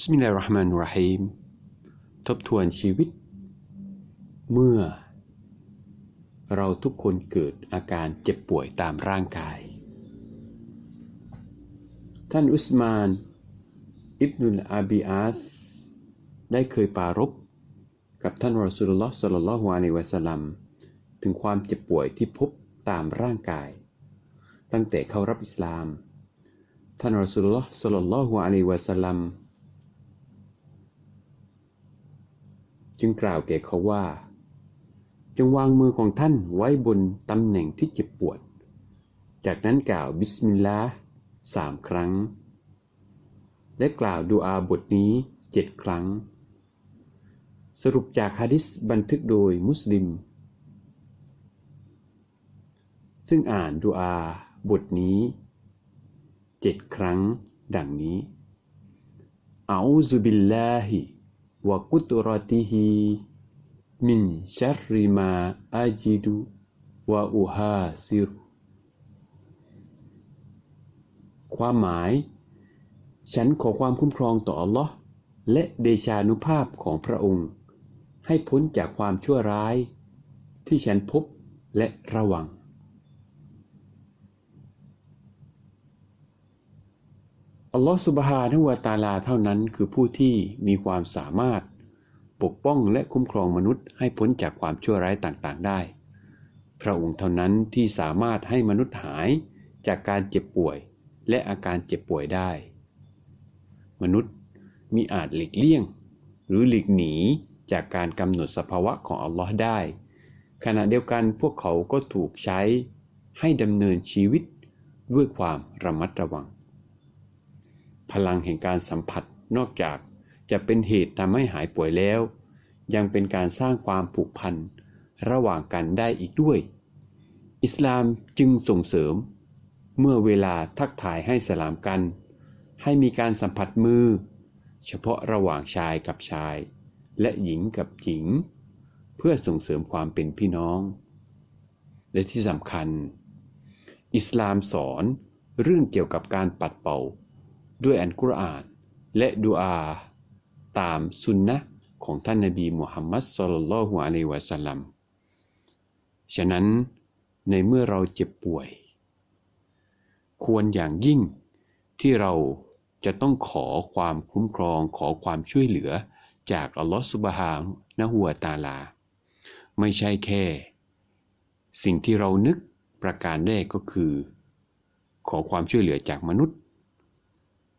บิสมิลลาฮิรราะห์มานิรฮีมทบทวนชีวิต เมื่อ เราทุกคนเกิดอาการเจ็บป่วยตามร่างกาย ท่านอุสมาน อิบนุลอาบีอาส ได้เคยปรารบกับท่านรอสุลลอฮ์สัลลัลลอฮุอะลัยฮิวะสัลลัมถึงความเจ็บป่วยที่พบตามร่างกาย ตั้งแต่เข้ารับอิสลาม ท่านรอสุลลอฮ์สัลลัลลอฮุอะลัยฮิวะสัลลัม จึงกล่าวแก่เขาว่า จงวางมือของท่านไว้บนตำแหน่งที่เจ็บปวด จากนั้นกล่าวบิสมิลลาห์สามครั้ง และกล่าวดูอาบทนี้เจ็ดครั้ง สรุปจากฮะดิษบันทึกโดยมุสลิม ซึ่งอ่านดูอาบทนี้เจ็ดครั้งดังนี้อาซุบิลลาฮิ วะกุตรติฮิมินชัริมาอาจิดุวะอุฮาซิรความหมาย ฉันขอความคุ้มครองต่ออัลลอฮ์และเดชานุภาพของพระองค์ ให้พ้นจากความชั่วร้าย ที่ฉันพบและระวัง อัลลอฮฺสุบฮานะวะตาลาเท่านั้นคือผู้ที่มีความสามารถ ปกป้องและคุ้มครองมนุษย์ให้พ้นจากความชั่วร้ายต่างๆได้ พระองค์เท่านั้นที่สามารถให้มนุษย์หายจากการเจ็บป่วยและอาการเจ็บป่วยได้ มนุษย์มีอาจหลีกเลี่ยง หรือหลีกหนีจากการกำหนดสภาวะของอัลลอฮ์ได้ ขณะเดียวกันพวกเขาก็ถูกใช้ให้ดำเนินชีวิตด้วยความระมัดระวัง พลังแห่งการสัมผัสนอกจากจะเป็นเหตุทำให้หายป่วยแล้ว ยังเป็นการสร้างความผูกพันระหว่างกันได้อีกด้วย อิสลามจึงส่งเสริม เมื่อเวลาทักทายให้สลามกัน ให้มีการสัมผัสมือ เฉพาะระหว่างชายกับชาย และหญิงกับหญิง เพื่อส่งเสริมความเป็นพี่น้อง และที่สำคัญ อิสลามสอนเรื่องเกี่ยวกับการปัดเป่า ด้วยอันกุรอาน และดูอาตามสุนนะของท่านนบีมุฮัมมัดสุลลัลฮุอะลัยวะสัลลัม ฉะนั้นในเมื่อเราเจ็บป่วย ควรอย่างยิ่งที่เราจะต้องขอความคุ้มครองขอความช่วยเหลือจากอัลลอฮฺสุบฮานะฮูวตาลา ไม่ใช่แค่ สิ่งที่เรานึกประการแรกก็คือ ขอความช่วยเหลือจากมนุษย์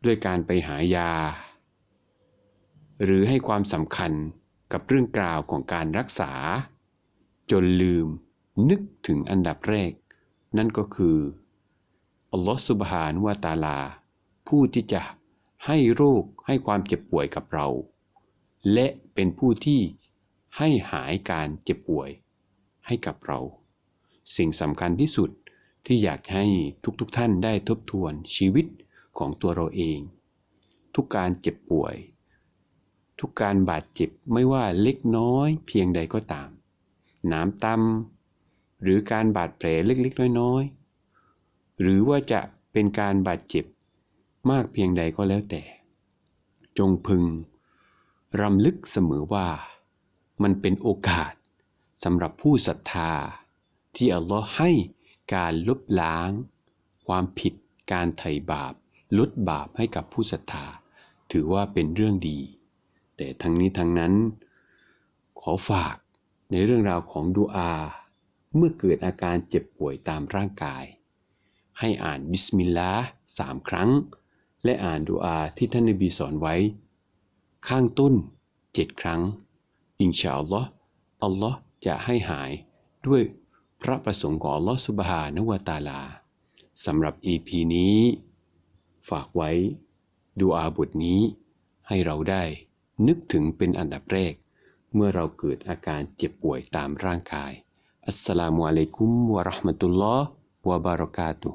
ด้วยการไปหายา หรือให้ความสำคัญกับเรื่องกล่าวของการรักษา จนลืมนึกถึงอันดับแรก นั่นก็คืออัลลอฮฺสุบฮานวะตาลา ผู้ที่จะให้โรคให้ความเจ็บป่วยกับเรา และเป็นผู้ที่ให้หายการเจ็บป่วยให้กับเรา สิ่งสำคัญที่สุดที่อยากให้ทุกๆทท่านได้ทบทวนชีวิต ของตัวเราเอง ทุกการเจ็บป่วย ทุกการบาดเจ็บไม่ว่าเล็กน้อยเพียงใดก็ตาม น้ำตำหรือการบาดแผลเล็กๆน้อยๆ หรือว่าจะเป็นการบาดเจ็บมากเพียงใดก็แล้วแต่ จงพึงรำลึกเสมอว่ามันเป็นโอกาสสำหรับผู้ศรัทธา ที่อัลลอฮ์ให้การลบล้าง ความผิดการไถ่บาป ลดบาปให้กับผู้ศรัทธา ถือว่าเป็นเรื่องดี แต่ทั้งนี้ทั้งนั้น ขอฝากในเรื่องราวของดูอา เมื่อเกิดอาการเจ็บป่วยตามร่างกาย ให้อ่านบิสมิลลาห์สามครั้ง และอ่านดูอาที่ท่านนบีสอนไว้ ข้างต้นเจ็ดครั้ง อินชาอัลลอฮ์อัลลอฮ์จะให้หายด้วยพระประสงค์ของอัลลอฮ์สุบฮานะวตาลาสำหรับ EP นี้ ฝากไว้ ดูอาบทนี้ให้เราได้นึกถึงเป็นอันดับแรก เมื่อเราเกิดอาการเจ็บป่วยตามร่างกาย อัสสลามุอะลัยกุมวะราะห์มะตุลลอฮ์วะบารอกาตุ